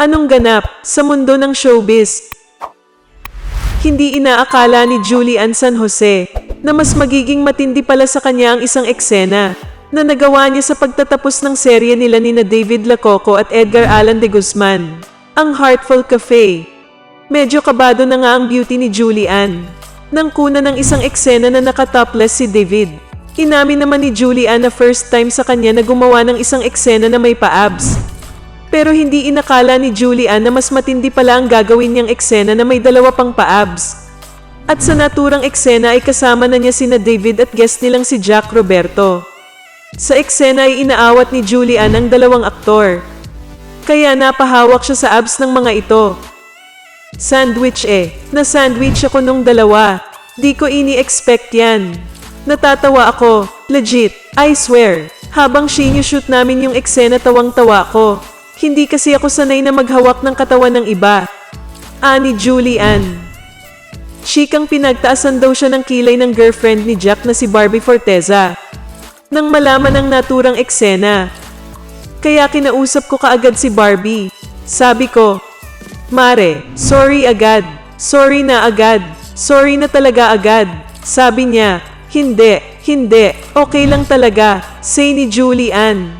Anong ganap sa mundo ng showbiz? Hindi inaakala ni Julian San Jose na mas magiging matindi pala sa kanya ang isang eksena na nagawa niya sa pagtatapos ng serye nila ni na David Lacoco at Edgar Allan de Guzman, ang Heartful Cafe. Medyo kabado na nga ang beauty ni Julian. Nang kuna ng isang eksena na nakatopless si David. Inamin naman ni Julian na first time sa kanya na gumawa ng isang eksena na may pa-abs. Pero hindi inakala ni Julian na mas matindi pala ang gagawin niyang eksena na may dalawa pang pa-abs. At sa naturang eksena ay kasama na niya sina David at guest nilang si Jack Roberto. Sa eksena ay inaawat ni Julian ang dalawang aktor. Kaya napahawak siya sa abs ng mga ito. Sandwich eh. Na-sandwich ako nung dalawa. Di ko ini-expect yan. Natatawa ako. Legit. I swear. Habang sinushoot namin yung eksena tawang-tawa ko. Hindi kasi ako sanay na maghawak ng katawan ng iba. Ani Julian. Chikang pinagtaasan daw siya ng kilay ng girlfriend ni Jack na si Barbie Forteza. Nang malaman ang naturang eksena. Kaya kinausap ko kaagad si Barbie. Sabi ko, Mare, sorry agad. Sorry na agad. Sorry na talaga agad. Sabi niya, hindi, hindi, okay lang talaga. Say ni Julie Ann.